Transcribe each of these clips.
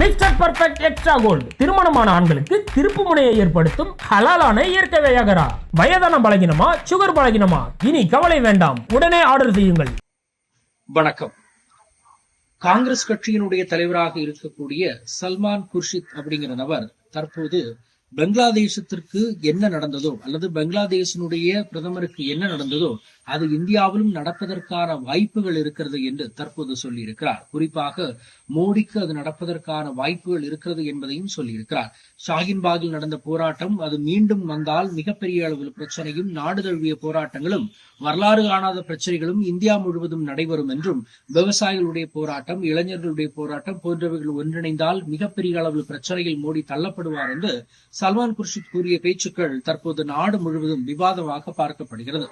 Mister perfect extra gold திருமணமான ஆண்களுக்கு திருப்பு முனையை ஏற்படுத்தும் ஹலாலான இயற்கை வியாகரா. வயதான பலகினமா சுகர் பலகினமா? இனி கவலை வேண்டாம். உடனே ஆர்டர் செய்யுங்கள். வணக்கம். காங்கிரஸ் கட்சியினுடைய தலைவராக இருக்கக்கூடிய சல்மான் குர்ஷித் அப்படிங்கிற நபர் தற்போது பங்களாதேசத்திற்கு என்ன நடந்ததோ அல்லது பங்களாதேஷினுடைய பிரதமருக்கு என்ன நடந்ததோ அது இந்தியாவிலும் நடப்பதற்கான வாய்ப்புகள் இருக்கிறது என்று தற்போது சொல்லியிருக்கிறார். குறிப்பாக மோடிக்கு அது நடப்பதற்கான வாய்ப்புகள் இருக்கிறது என்பதையும் சொல்லியிருக்கிறார். ஷாகின்பாகில் நடந்த போராட்டம் அது மீண்டும் வந்தால் மிகப்பெரிய அளவில் பிரச்சனையும் நாடு தழுவிய போராட்டங்களும் வரலாறு காணாத பிரச்சனைகளும் இந்தியா முழுவதும் நடைபெறும் என்றும் விவசாயிகளுடைய போராட்டம் இளைஞர்களுடைய போராட்டம் போன்றவைகள் ஒன்றிணைந்தால் மிகப்பெரிய அளவில் பிரச்சனையில் மோடி தள்ளப்படுவார் என்று சல்மான் குர்ஷித் கூறிய பேச்சுக்கள் தற்போது நாடு முழுவதும் விவாதமாக பார்க்கப்படுகிறது.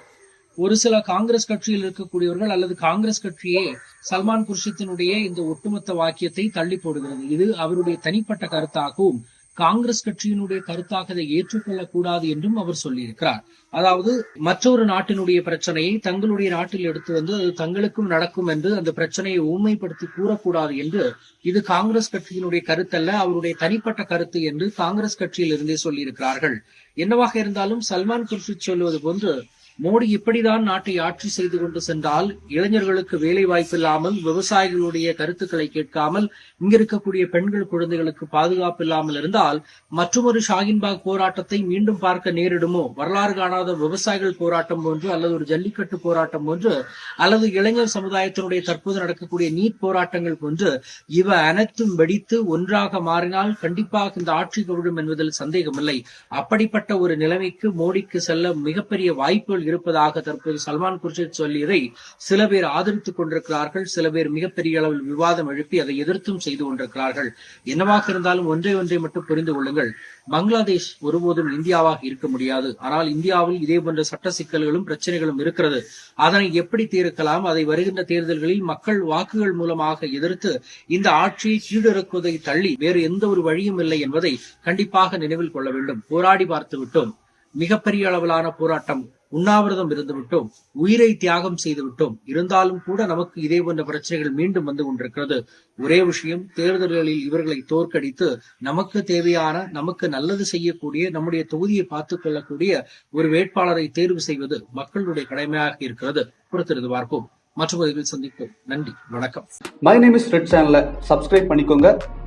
ஒரு சில காங்கிரஸ் கட்சியில் இருக்கக்கூடியவர்கள் அல்லது காங்கிரஸ் கட்சியே சல்மான் குர்ஷித்தினுடைய இந்த ஒட்டுமொத்த வாக்கியத்தை தள்ளி போடுகிறது. இது அவருடைய தனிப்பட்ட கருத்தாகவும் காங்கிரஸ் கட்சியினுடைய கருத்தாக அதை ஏற்றுக்கொள்ளக்கூடாது என்றும் அவர் சொல்லியிருக்கிறார். அதாவது மற்றொரு நாட்டினுடைய பிரச்சனையை தங்களுடைய நாட்டில் எடுத்து வந்து அது தங்களுக்கும் நடக்கும் என்று அந்த பிரச்சனையை ஊமைப்படுத்தி கூறக்கூடாது என்று இது காங்கிரஸ் கட்சியினுடைய கருத்தல்ல அவருடைய தனிப்பட்ட கருத்து என்று காங்கிரஸ் கட்சியில் இருந்தே சொல்லியிருக்கிறார்கள். என்னவாக இருந்தாலும் சல்மான் குர்ஷித் சொல்வது போன்று மோடி இப்படிதான் நாட்டை ஆட்சி செய்து கொண்டு சென்றால் இளைஞர்களுக்கு வேலை வாய்ப்பு இல்லாமல் விவசாயிகளுடைய கருத்துக்களை கேட்காமல் இங்க இருக்கக்கூடிய பெண்கள் குழந்தைகளுக்கு பாதுகாப்பு இல்லாமல் இருந்தால் மற்றொரு ஷாகின்பாக் போராட்டத்தை மீண்டும் பார்க்க நேரிடுமோ? வரலாறு காணாத விவசாயிகள் போராட்டம் போன்று அல்லது ஒரு ஜல்லிக்கட்டு போராட்டம் போன்று அல்லது இளைஞர் சமுதாயத்தினுடைய தற்போது நடக்கக்கூடிய நீட் போராட்டங்கள் போன்று இவ அனைத்தும் வெடித்து ஒன்றாக மாறினால் கண்டிப்பாக இந்த ஆட்சி கவிழும் என்பதில் சந்தேகமில்லை. அப்படிப்பட்ட ஒரு நிலைமைக்கு மோடிக்கு செல்ல மிகப்பெரிய வாய்ப்புகள் இருப்பதாக தற்போது சல்மான் குர்ஷித் சொல்லியதை சில பேர் ஆதரித்துக் கொண்டிருக்கிறார்கள் சில பேர் மிகப்பெரிய அளவில் விவாதம் எழுப்பி அதை எதிர்த்தும் செய்து கொண்டிருக்கிறார்கள். என்னவாக இருந்தாலும் ஒன்றை ஒன்றை மட்டும் புரிந்து கொள்ளுங்கள். பங்களாதேஷ் ஒருபோதும் இந்தியாவாக இருக்க முடியாது. ஆனால் இந்தியாவில் இதே போன்ற சட்ட சிக்கல்களும் பிரச்சனைகளும் இருக்கிறது. அதனை எப்படி தீர்க்கலாம்? அதை வருகின்ற தேர்தல்களில் மக்கள் வாக்குகள் மூலமாக எதிர்த்து இந்த ஆட்சியை கீழிறக்குவதை தள்ளி வேறு எந்த ஒரு வழியும் இல்லை என்பதை கண்டிப்பாக நினைவில் கொள்ள வேண்டும். போராடி பார்த்து விட்டோம். மிகப்பெரிய அளவிலான போராட்டம் உண்ணாவிரதம் இருந்துவிட்டோம் உயிரை தியாகம் செய்துவிட்டோம். இருந்தாலும் கூட நமக்கு இதே போன்ற பிரச்சனைகள் மீண்டும் வந்து கொண்டிருக்கிறது. ஒரே விஷயம் தேர்தல்களில் இவர்களை தோற்கடித்து நமக்கு தேவையான நமக்கு நல்லது செய்யக்கூடிய நம்முடைய தொகுதியை பார்த்துக் கொள்ளக்கூடிய ஒரு வேட்பாளரை தேர்வு செய்வது மக்களுடைய கடமையாக இருக்கிறது. பொறுத்திருந்து பார்ப்போம். மற்றொரு சந்திப்போம். நன்றி. வணக்கம். மை நேம் இஸ் ரெட் சேனலை சப்ஸ்கிரைப் பண்ணிக்கோங்க.